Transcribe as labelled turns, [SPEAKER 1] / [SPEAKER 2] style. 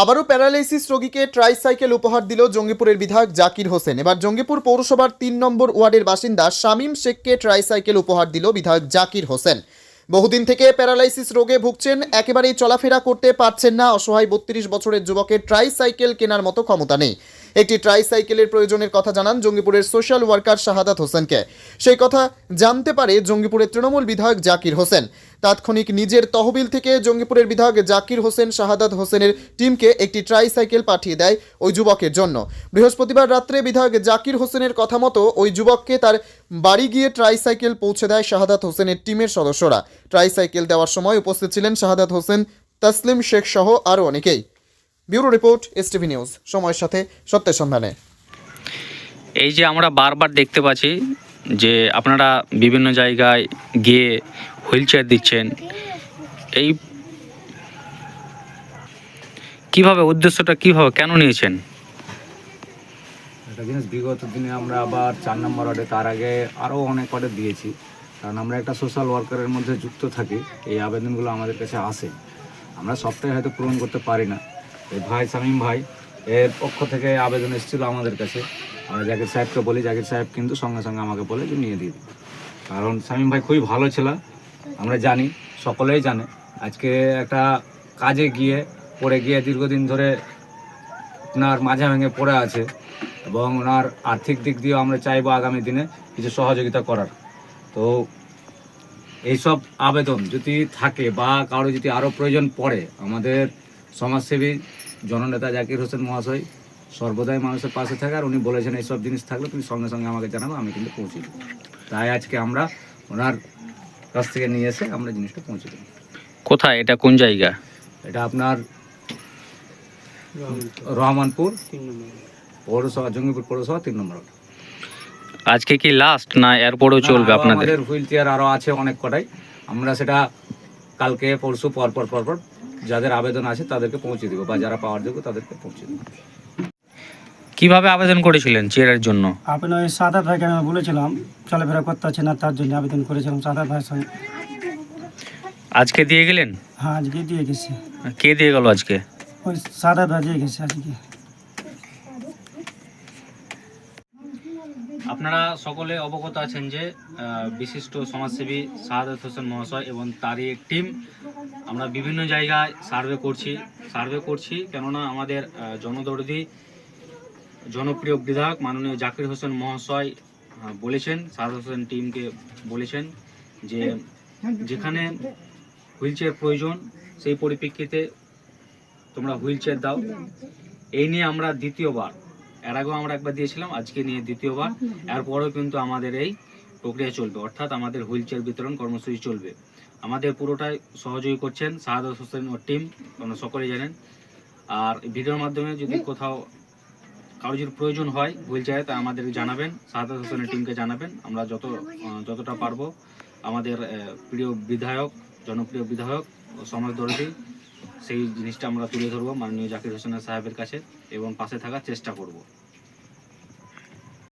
[SPEAKER 1] আবারও প্যারালাইসিস রোগীকে ট্রাইসাইকেল উপহার দিল জঙ্গিপুরের বিধায়ক জাকির হোসেন। এবার জঙ্গিপুর পৌরসভার তিন নম্বর ওয়ার্ডের বাসিন্দা শামীম শেখকে ট্রাইসাইকেল উপহার দিল বিধায়ক জাকির হোসেন। বহুদিন থেকে প্যারালাইসিস রোগে ভুগছেন, একেবারেই চলাফেরা করতে পারছেন না, অসহায় বত্রিশ বছরের যুবকের ট্রাইসাইকেল কেনার মতো ক্ষমতা নেই। একটি ট্রাইসাইকেলের প্রয়োজনের কথা জানান জঙ্গিপুরের সোশ্যাল ওয়ার্কার শাহাদাত হোসেনকে। সেই কথা জানতে পারে জঙ্গিপুরের তৃণমূল বিধায়ক জাকির হোসেন। তাৎক্ষণিক নিজের তহবিল থেকে জঙ্গিপুরের বিধায়ক জাকির হোসেন শাহাদাত হোসেনের টিমকে একটি ট্রাইসাইকেল পাঠিয়ে দেয় ওই যুবকের জন্য। বৃহস্পতিবার রাত্রে বিধায়ক জাকির হোসেনের কথা মতো ওই যুবককে তার বাড়ি গিয়ে ট্রাইসাইকেল পৌঁছে দেয় শাহাদাত হোসেনের টিমের সদস্যরা। ট্রাইসাইকেল দেওয়ার সময় উপস্থিত ছিলেন শাহাদাত হোসেন, তসলিম শেখ সহ আরও অনেকেই। ব্যুরো রিপোর্ট এসটিভি নিউজ সময়ের সাথে সত্যের সন্ধানে।
[SPEAKER 2] এই যে আমরা বারবার দেখতে পাচ্ছি যে আপনারা বিভিন্ন জায়গায় গিয়ে হুইল চেয়ার দিচ্ছেন এই কীভাবে উদ্দেশ্যটা কীভাবে কেন নিয়েছেন?
[SPEAKER 3] একটা জিনিস বিগত দিনে আমরা আবার চার নম্বর ওয়ার্ডে তার আগে আরও অনেক ওয়ার্ডে দিয়েছি। কারণ আমরা একটা সোশ্যাল ওয়ার্কারের মধ্যে যুক্ত থাকি এই আবেদনগুলো আমাদের কাছে আসে। আমরা সবটাই হয়তো পূরণ করতে পারি না। ভাই সামিম ভাই এর পক্ষ থেকে আবেদন এসেছিল আমাদের কাছে। জাকির সাহেবকে বলি, জাকির সাহেব কিন্তু সঙ্গে সঙ্গে আমাকে বলে যে নিয়ে দিই কারণ শামীম ভাই খুবই ভালো ছিল, আমরা জানি, সকলেই জানে। আজকে একটা কাজে গিয়ে পড়ে গিয়ে দীর্ঘদিন ধরে ওনার মাঝে ভেঙে পড়ে আছে এবং ওনার আর্থিক দিক দিয়েও আমরা চাইব আগামী দিনে কিছু সহযোগিতা করার। তো এইসব আবেদন যদি থাকে বা কারও যদি আরও প্রয়োজন পড়ে, আমাদের সমাজসেবী জননেতা জাকির হোসেন মহাশয় সর্বদাই মানুষের পাশে থাকে আর উনি বলেছেন এইসব জিনিস থাকলে তুমি সঙ্গে সঙ্গে আমাকে জানাব আমি কিন্তু পৌঁছে দেবো। তাই আজকে আমরা ওনার কাছ থেকে নিয়ে এসে আমরা জিনিসটা পৌঁছে দেবো।
[SPEAKER 2] কোথায়? এটা কোন জায়গা?
[SPEAKER 3] এটা আপনার রহমানপুর পৌরসভা জঙ্গিপুর পৌরসভা তিন নম্বর
[SPEAKER 2] আজকে কি লাস্ট না এরপরও চলবে আপনাদের?
[SPEAKER 3] হুইল চেয়ার আরও আছে অনেক কটাই। আমরা সেটা কালকে পরশু পর পর পর পর যাদের আবেদন আছে তাদেরকে পৌঁছে দিব বা যারা পাওয়ার যোগ্য তাদেরকে পৌঁছে দিব।
[SPEAKER 2] কীভাবে আবেদন করেছিলেন চেয়ারের জন্য?
[SPEAKER 4] আপনি ওই সাদাত ভাইকে আমি বলেছিলাম চলাফেরা করতে পারছি না তার জন্য আবেদন করেছিলাম সাদাত ভাইয়ের সঙ্গে
[SPEAKER 2] আজকে দিয়ে গেলেন?
[SPEAKER 4] হ্যাঁ আজকে দিয়ে গেছে।
[SPEAKER 2] কে দিয়ে গেল আজকে?
[SPEAKER 4] ওই সাদা ভাই দিয়ে গেছে আজকে।
[SPEAKER 2] আপনারা সকলে অবগত আছেন যে বিশিষ্ট সমাজসেবী শাহাদাত হোসেন মহাশয় এবং তারই টিম। আমরা বিভিন্ন জায়গায় সার্ভে করছি। সার্ভে করছি কেননা আমাদের জনদরদি, জনপ্রিয় বিধায়ক মাননীয় জাকির হোসেন মহাশয় বলেছেন, শাহাদাত হোসেন টিমকে বলেছেন যে, যেখানে হুইল প্রয়োজন, সেই পরিপ্রেক্ষিতে তোমরা হুইল দাও। এই নিয়ে আমরা দ্বিতীয়বার এর আগেও আমরা একবার দিয়েছিলাম, আজকে নিয়ে দ্বিতীয়বার। এরপরেও কিন্তু আমাদের এই প্রক্রিয়া চলবে, অর্থাৎ আমাদের হুইল চেয়ার বিতরণ কর্মসূচি চলবে। আমাদের পুরোটাই সহযোগী করছেন শাহাদাত হোসেন ও টিম আপনারা সকলেই জানেন। আর ভিডিওর মাধ্যমে যদি কোথাও কারও যদি প্রয়োজন হয় হুইল চেয়ারে, তা আমাদের জানাবেন শাহাদাত হোসেনের টিমকে জানাবেন। আমরা যত যতটা পারব, আমাদের প্রিয় বিধায়ক, জনপ্রিয় বিধায়ক ও সমাজদর্শী সেই জিনিসটা আমরা তুলে ধরবো মাননীয় জাকির হোসেন সাহেবের কাছে এবং পাশে থাকার চেষ্টা করব।